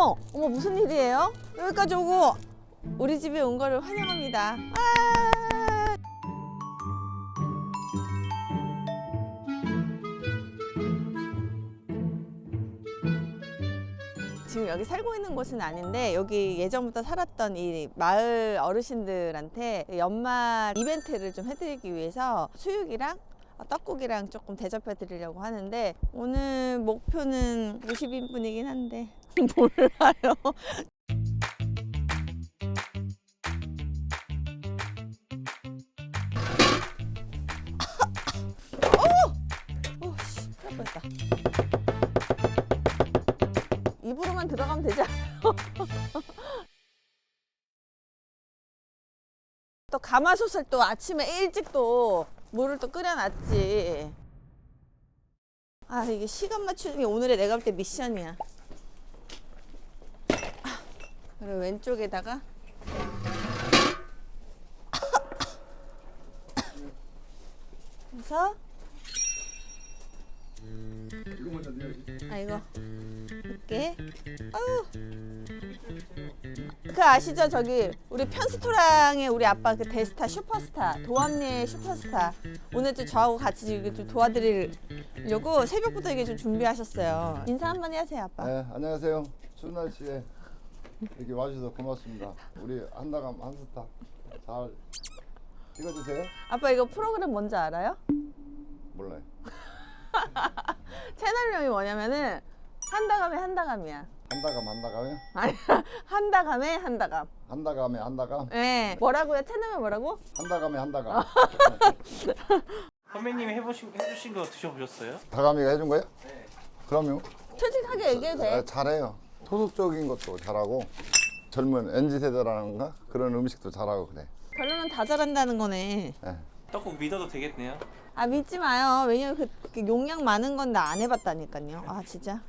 어머, 어머 무슨 일이에요? 여기까지 오고 우리 집에 온 거를 환영합니다. 아! 지금 여기 살고 있는 곳은 아닌데 여기 예전부터 살았던 이 마을 어르신들한테 연말 이벤트를 좀 해드리기 위해서 수육이랑 떡국이랑 조금 대접해 드리려고 하는데 오늘 목표는 50인분이긴 한데 몰라요. 어! 오, 씨, 큰일 날 뻔했다. 입으로만 들어가면 되지 않아요? 또 가마솥을 또 아침에 일찍 또 물을 또 끓여놨지. 아 이게 시간 맞추는 게 오늘의 내가 볼 때 미션이야. 아, 그리고 왼쪽에다가 그래서 이거 먼저 넣어야지. 아 이거. 이렇게. 아유 그 아시죠? 저기 우리 편스토랑의 우리 아빠 그 대스타 슈퍼스타 도암리의 슈퍼스타. 오늘 또 저하고 같이 이렇게 좀 도와드리려고 새벽부터 이게 좀 준비하셨어요. 인사 한번 하세요 아빠. 네, 안녕하세요. 추운 날씨에 이렇게 와주셔서 고맙습니다. 우리 한다감 한스타 잘 찍어주세요. 아빠 이거 프로그램 뭔지 알아요? 몰라요. 채널명이 뭐냐면은 한다감의 한다감이야 한다감 한다감에 아니야 한다감의 한다감 한다감에 한다감 네 뭐라고요 채널명 뭐라고? 한다감에 한다감. 선배님이 해보신 해주신 거 드셔보셨어요? 다감이가 해준 거예요? 그럼요. 솔직하게 얘기해도 돼 아, 잘해요. 토속적인 것도 잘하고 젊은 NZ 세대라는가 그런 음식도 잘하고 그래. 결론은 다 잘한다는 거네 네. 떡국 믿어도 되겠네요. 아 믿지 마요. 왜냐면 그, 그 용량 많은 건 나 안 해봤다니까요. 아 진짜.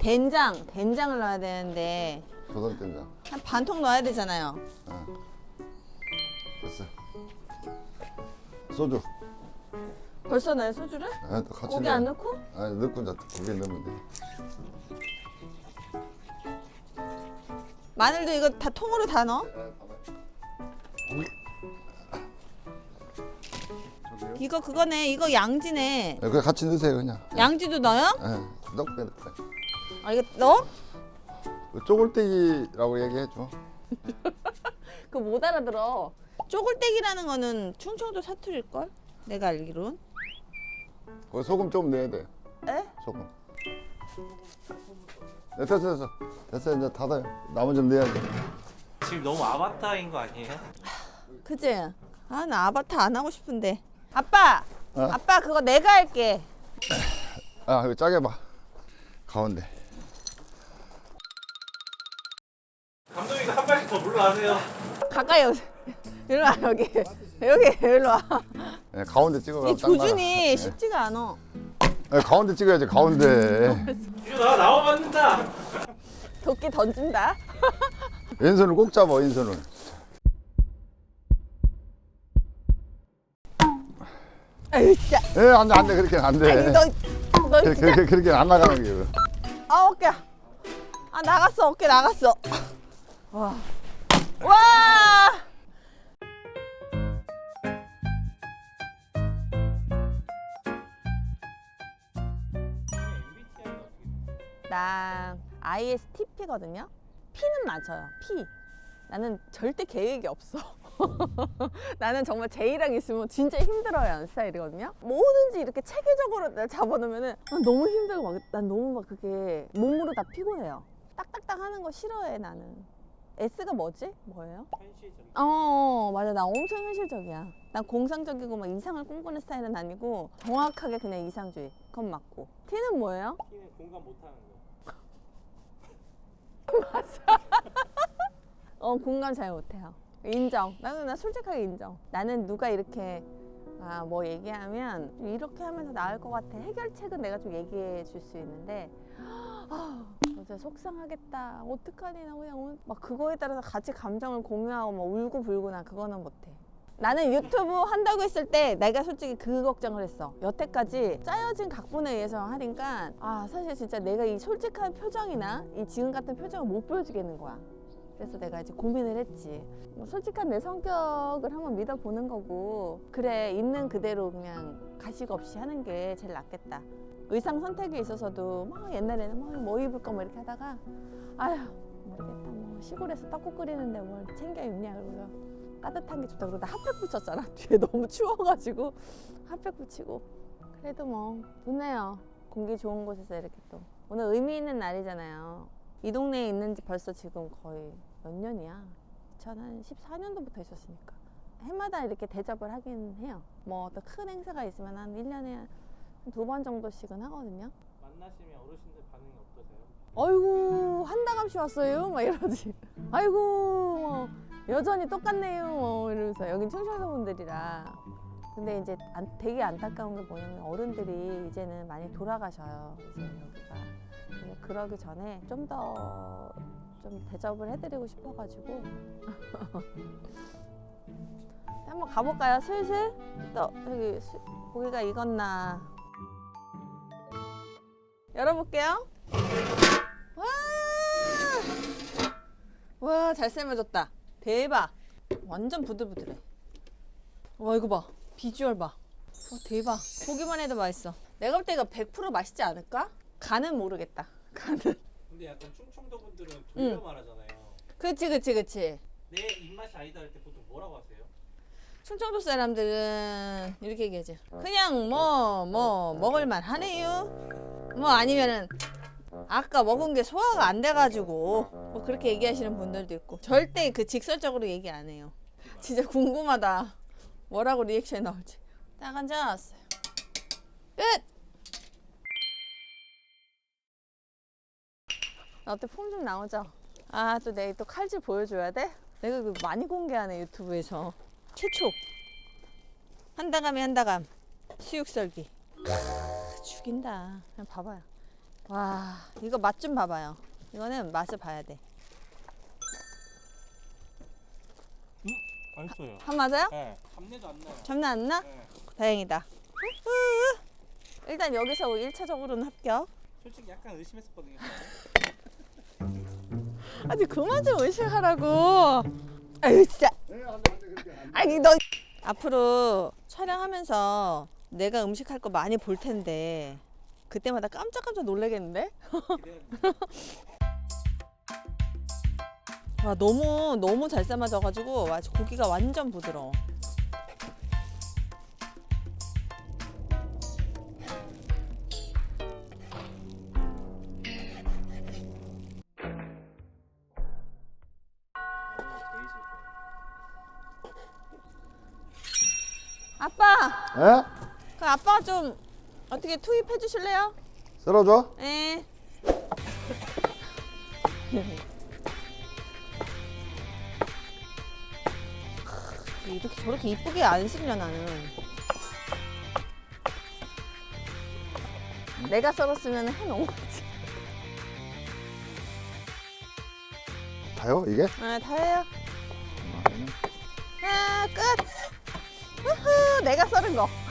된장, 된장을 넣어야 되는데 조선된장. 한 반통 넣어야 되잖아요. 됐어. 소주. 벌써 넣어요 소주를? 네, 또 같이 고기 넣어. 안 넣고? 아니 넣고 이제 고기 넣으면 돼. 마늘도 이거 다 통으로 다 넣어? 이거 그거네. 이거 양지네. 네, 그냥 같이 넣으세요 그냥. 양지도 넣어요? 네, 넣게 넣게. 아 이거 넣어? 그 쪼글떼기라고 얘기해줘. 그거 못 알아들어. 쪼글떼기라는 거는 충청도 사투리일 걸? 내가 알기론. 거기 소금 좀 넣어야 돼. 에? 소금. 네, 됐어 됐어 됐어 이제 닫아요. 나머지 좀 넣어야지. 지금 너무 아바타인 거 아니에요? 그지? 아 나 아바타 안 하고 싶은데. 아빠, 어? 아빠 그거 내가 할게. 아 이거 짜게 봐. 가운데. 감독님 한 발씩 더 물러가세요. 가까이 오세요. 일로 와 여기 여기 일로 와. 네, 가운데 찍어. 이 조준이 쉽지가 않아. 네, 가운데 찍어야지 가운데. 이거 나 나와 맞는다. 도끼 던진다. 왼손을 꼭 잡아 왼손을. 아유 진짜. 예, 안돼 안돼 그렇게 안 돼. 아니 너, 너 그렇게 진짜. 그렇게 그렇게 안 나가는 게. 아 어깨. 아 나갔어 어깨 나갔어. 와. 와. 나 ISTP거든요. P는 맞아요. P. 나는 절대 계획이 없어. 나는 정말 제이랑 있으면 진짜 힘들어요 하는 스타일이거든요. 뭐든지 이렇게 체계적으로 잡아놓으면은 난 너무 힘들고 막, 난 너무 막 그게 몸으로 다 피곤해요. 딱딱딱 하는 거 싫어해 나는. S가 뭐지? 뭐예요? 현실적인. 어 맞아 나 엄청 현실적이야. 난 공상적이고 막 이상을 꿈꾸는 스타일은 아니고 정확하게 그냥 이상주의. 그건 맞고. T는 뭐예요? 키는 공감 못하는 거. 어 공감 잘 못해요. 인정. 나는 나 솔직하게 인정. 나는 누가 이렇게 아 뭐 얘기하면 이렇게 하면 더 나을 것 같아. 해결책은 내가 좀 얘기해 줄 수 있는데 아 진짜 속상하겠다. 어떡하니 나 그냥 오늘 막 그거에 따라서 같이 감정을 공유하고 막 울고 불고 나 그거는 못해. 나는 유튜브 한다고 했을 때 내가 솔직히 그 걱정을 했어. 여태까지 짜여진 각본에 의해서 하니까 아 사실 진짜 내가 이 솔직한 표정이나 이 지금 같은 표정을 못 보여주겠는 거야. 그래서 내가 이제 고민을 했지. 뭐 솔직한 내 성격을 한번 믿어보는 거고 그래 있는 그대로 그냥 가식 없이 하는 게 제일 낫겠다. 의상 선택에 있어서도 막 옛날에는 뭐, 뭐 입을까 뭐 이렇게 하다가 아휴 모르겠다 뭐 시골에서 떡국 끓이는데 뭘 챙겨 입냐 그러고요. 따뜻한 게 좋다. 그러고 나 핫팩 붙였잖아. 뒤에 너무 추워가지고 핫팩 붙이고. 그래도 뭐 좋네요. 공기 좋은 곳에서 이렇게 또 오늘 의미 있는 날이잖아요. 이 동네에 있는지 벌써 지금 거의 몇 년이야? 2014년도부터 있었으니까. 해마다 이렇게 대접을 하긴 해요. 뭐또큰 행사가 있으면 한 1년에 두 번 정도씩은 하거든요. 만나시면 어르신들 반응이 어떠세요? 아이고 한다감씨 왔어요? 막 이러지. 아이고 뭐 여전히 똑같네요. 뭐 이러면서 여긴 청소년 분들이라. 근데 이제 안, 되게 안타까운 게 뭐냐면 어른들이 이제는 많이 돌아가셔요. 이제 여기가. 그러기 전에 좀더좀 대접을 해드리고 싶어가지고 한번 가볼까요? 슬슬 또 여기 수- 고기가 익었나 열어볼게요. 와, 와, 잘 삶아졌다. 대박. 완전 부들부들해. 와, 이거 봐. 비주얼 봐. 와, 대박. 보기만 해도 맛있어. 내가 볼 때 이거 100% 맛있지 않을까? 간은 모르겠다. 간은. 근데 약간 충청도 분들은 돌려 응. 말하잖아요. 그치, 그치, 그치. 내 입맛이 아니다 할 때 보통 뭐라고 하세요? 충청도 사람들은 이렇게 얘기하지. 그냥 뭐, 뭐, 먹을만 하네요. 뭐 아니면은 아까 먹은 게 소화가 안 돼가지고 뭐 그렇게 얘기하시는 분들도 있고 절대 그 직설적으로 얘기 안 해요. 진짜 궁금하다. 뭐라고 리액션이 나올지. 딱 앉아왔어요. 끝! 나 어때 폼좀 나오죠? 아 또 내일 또 칼질 보여줘야 돼? 내가 그 많이 공개하네 유튜브에서 최초 한다감이 한다감 수육썰기 크, 죽인다 그냥 봐봐요 와 이거 맛 좀 봐봐요 이거는 맛을 봐야 돼 맛있어요. 한 맞아요? 네. 잡내도 안 나요. 장난 안 나? 네. 다행이다 우후. 일단 여기서 1차적으로는 합격 솔직히 약간 의심했었거든요. 아니 그만 좀 의식하라고 아유 진짜 네. 아니 너 앞으로 촬영하면서 내가 음식 할 거 많이 볼 텐데 그때마다 깜짝깜짝 놀라겠는데? 와 너무 너무 잘 삶아져가지고 와 고기가 완전 부드러워. 아빠, 에? 그 아빠 좀 어떻게 투입해 주실래요? 썰어줘? 네. 이렇게 저렇게 이쁘게 안 씹냐 나는. 내가 썰었으면 해놓은 거지. 다요, 이게? 아, 다 해요. 아, 끝. 우후, 내가 썰은 거.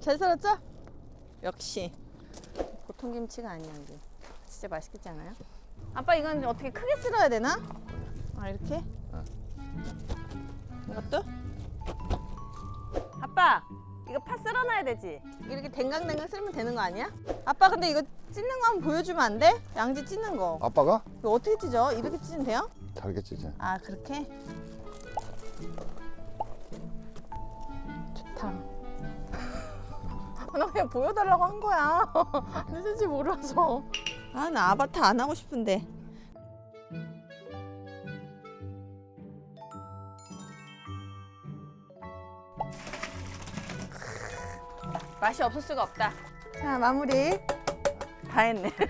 잘 썰었죠? 역시 보통 김치가 아니야 이게. 진짜 맛있겠지 않아요? 아빠 이건 어떻게 크게 썰어야 되나? 아 이렇게? 이것도? 아빠 이거 파 썰어놔야 되지? 이렇게 댕강댕강 썰면 되는 거 아니야? 아빠 근데 이거 찢는 거 한번 보여주면 안 돼? 양지 찢는 거 아빠가? 이거 어떻게 찢어? 이렇게 찢으면 돼요? 다르겠지, 이제. 아 그렇게? 좋다. 나 그냥 보여달라고 한 거야. 늦은지 몰라서. 아 나 아바타 안 하고 싶은데. 맛이 없을 수가 없다. 자 마무리. 다 했네.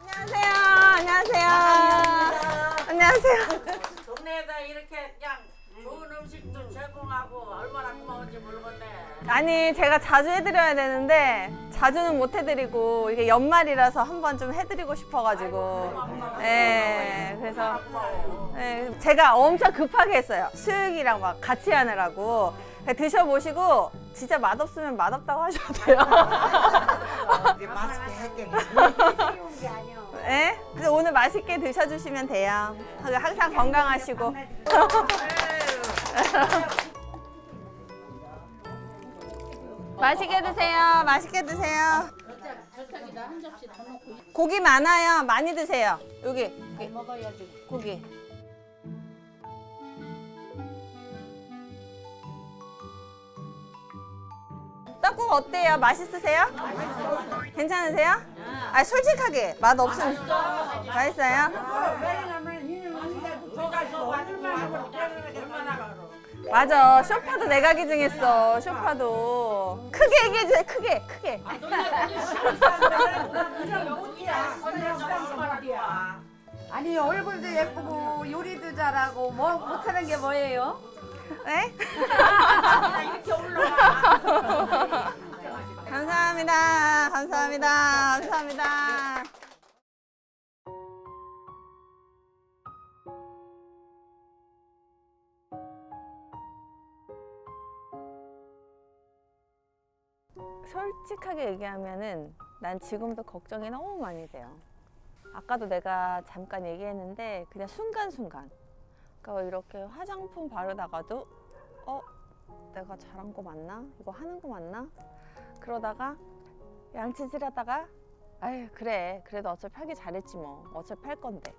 안녕하세요. 안녕하세요. 안녕하세요. 동네에다 이렇게 그냥 제공하고 얼마나 고마운지 모르겠네. 아니 제가 자주 해드려야 되는데 자 자주는 못 해드리고 이게 연말이라서 한번 좀 해드리고 싶어가지고. 네 그래서 네, 제가 엄청 급하게 했어요. 수육이랑 막 같이 하느라고. 그냥 드셔보시고 진짜 맛없으면 맛없다고 하셔도 돼요. 맛있게 했더니 네? 그래서 오늘 맛있게 드셔주시면 돼요. 항상 건강하시고 맛있게 드세요 맛있게 드세요 고기 많아요 많이 드세요 여기 여기. 고기. 떡국 어때요? 맛있으세요? 괜찮으세요? 아 솔직하게 맛 없으면 맛있어요? 맞아. 쇼파도 내가 기증했어. 쇼파도. 크게 얘기해 주세요. 크게 크게. 아니 얼굴도 예쁘고 요리도 잘하고 뭐 못하는 게 뭐예요? 네? 감사합니다. 감사합니다. 감사합니다. 솔직하게 얘기하면은 난 지금도 걱정이 너무 많이 돼요. 아까도 내가 잠깐 얘기했는데 그냥 순간순간. 그러니까 이렇게 화장품 바르다가도 어 내가 잘한 거 맞나? 이거 하는 거 맞나? 그러다가 양치질하다가 아유 그래. 그래도 어차피 하기 잘했지 뭐. 어차피 할 건데.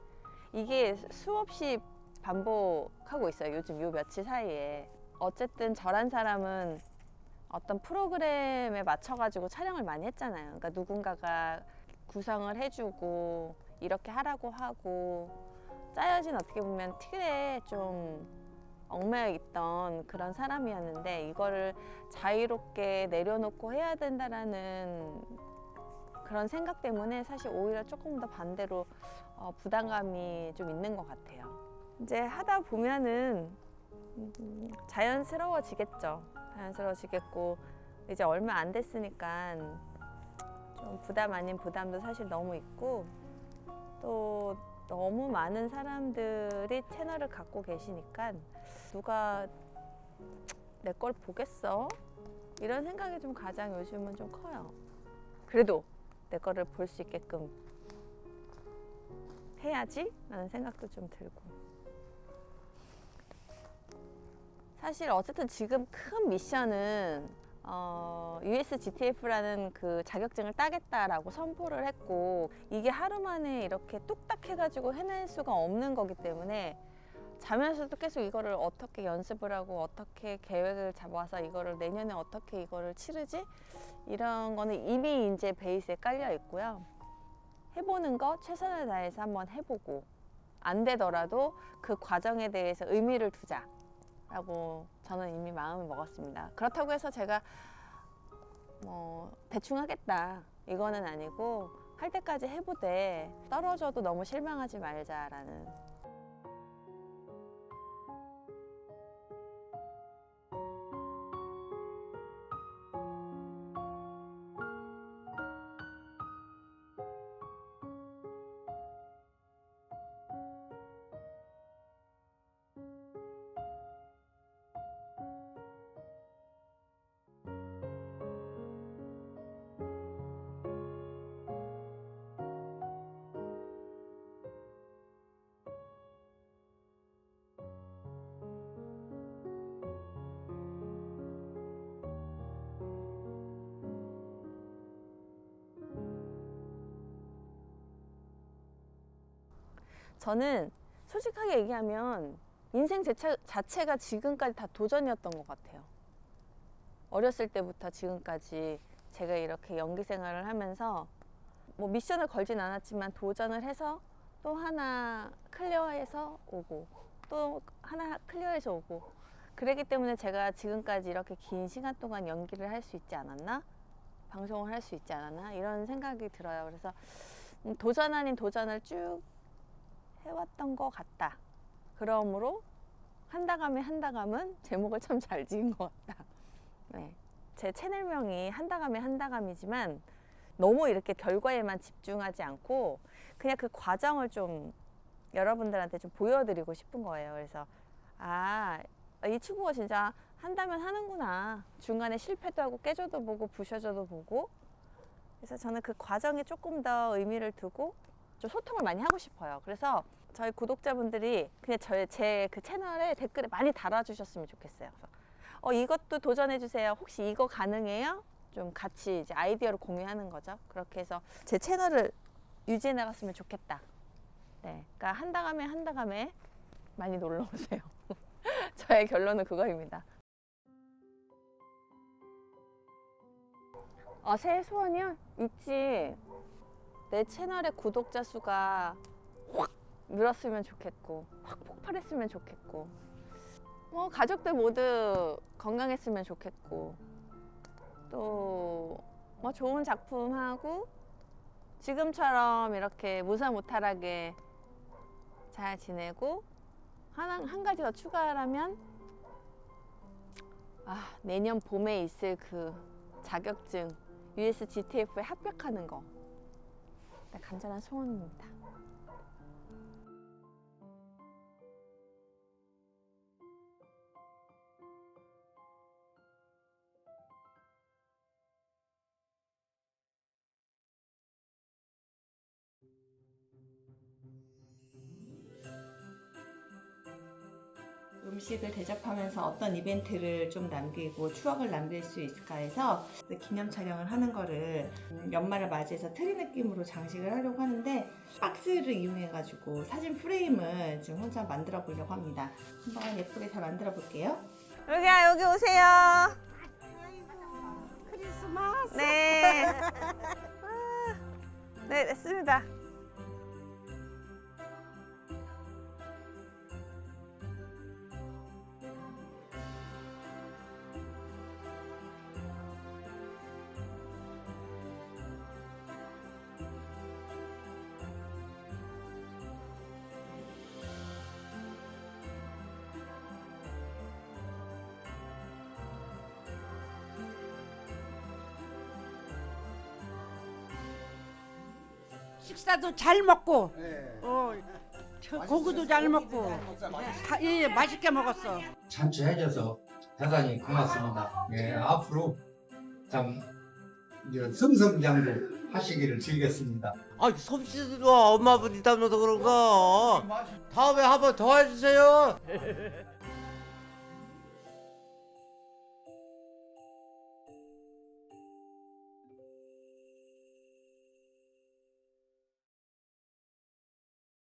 이게 수없이 반복하고 있어요 요즘 요 며칠 사이에. 어쨌든 저란 사람은 어떤 프로그램에 맞춰가지고 촬영을 많이 했잖아요 그러니까 누군가가 구성을 해주고 이렇게 하라고 하고 짜여진 어떻게 보면 틀에 좀 얽매여 있던 그런 사람이었는데 이거를 자유롭게 내려놓고 해야 된다라는 그런 생각 때문에 사실 오히려 조금 더 반대로 어, 부담감이 좀 있는 것 같아요. 이제 하다 보면은 음, 자연스러워지겠죠. 자연스러워지겠고 이제 얼마 안 됐으니까 좀 부담 아닌 부담도 사실 너무 있고 또 너무 많은 사람들이 채널을 갖고 계시니까 누가 내 걸 보겠어? 이런 생각이 좀 가장 요즘은 좀 커요. 그래도 내 거를 볼 수 있게끔 해야지? 라는 생각도 좀 들고. 사실 어쨌든 지금 큰 미션은 어, USGTF라는 그 자격증을 따겠다라고 선포를 했고 이게 하루 만에 이렇게 뚝딱 해가지고 해낼 수가 없는 거기 때문에 자면서도 계속 이거를 어떻게 연습을 하고 어떻게 계획을 잡아서 이거를 내년에 어떻게 이거를 치르지 이런 거는 이미 이제 베이스에 깔려 있고요. 해보는 거 최선을 다해서 한번 해보고 안 되더라도 그 과정에 대해서 의미를 두자 라고 저는 이미 마음을 먹었습니다. 그렇다고 해서 제가 뭐 대충 하겠다 이거는 아니고 할 때까지 해보되 떨어져도 너무 실망하지 말자라는 저는 솔직하게 얘기하면 인생 자체, 자체가 지금까지 다 도전이었던 것 같아요. 어렸을 때부터 지금까지 제가 이렇게 연기 생활을 하면서 뭐 미션을 걸진 않았지만 도전을 해서 또 하나 클리어해서 오고 또 하나 클리어해서 오고 그랬기 때문에 제가 지금까지 이렇게 긴 시간 동안 연기를 할 수 있지 않았나 방송을 할 수 있지 않았나 이런 생각이 들어요. 그래서 음, 도전 아닌 도전을 쭉 해왔던 것 같다. 그러므로 한다감에 한다감은 제목을 참 잘 지은 것 같다. 네. 제 채널명이 한다감이 한다감이지만 너무 이렇게 결과에만 집중하지 않고 그냥 그 과정을 좀 여러분들한테 좀 보여드리고 싶은 거예요. 그래서 아, 이 친구가 진짜 한다면 하는구나. 중간에 실패도 하고 깨져도 보고 부셔져도 보고. 그래서 저는 그 과정에 조금 더 의미를 두고 좀 소통을 많이 하고 싶어요. 그래서 저희 구독자분들이 그냥 저의 제 그 채널에 댓글에 많이 달아주셨으면 좋겠어요. 그래서 어 이것도 도전해 주세요. 혹시 이거 가능해요? 좀 같이 이제 아이디어를 공유하는 거죠. 그렇게 해서 제 채널을 유지해 나갔으면 좋겠다. 네, 그러니까 한다감에 한다감에 많이 놀러 오세요. 저의 결론은 그거입니다. 아, 새해 소원이요? 있지. 내 채널의 구독자 수가 확 늘었으면 좋겠고, 확 폭발했으면 좋겠고, 뭐 가족들 모두 건강했으면 좋겠고, 또 뭐 좋은 작품 하고 지금처럼 이렇게 무사무탈하게 잘 지내고 하나 한 가지 더 추가하라면 아 내년 봄에 있을 그 자격증 USGTF에 합격하는 거. 네, 간절한 소원입니다. 음식을 대접하면서 어떤 이벤트를 좀 남기고 추억을 남길 수 있을까 해서 그 기념 촬영을 하는 거를 음, 연말을 맞이해서 트리 느낌으로 장식을 하려고 하는데 박스를 이용해 가지고 사진 프레임을 지금 혼자 만들어 보려고 합니다. 한번 예쁘게 잘 만들어 볼게요. 여기야 여기 오세요. 크리스마스. 네. 아, 네 됐습니다. 식사도 잘 먹고 네. 어, 저 고기도 잘 먹고 다, 예, 맛있게 먹었어. 잔치해줘서 대단히 고맙습니다. 예, 앞으로 참 이런 승승장구 하시기를 빌겠습니다. 아, 솜씨도 엄마분이 닮아서 그런가? 다음에 한 번 더 해주세요.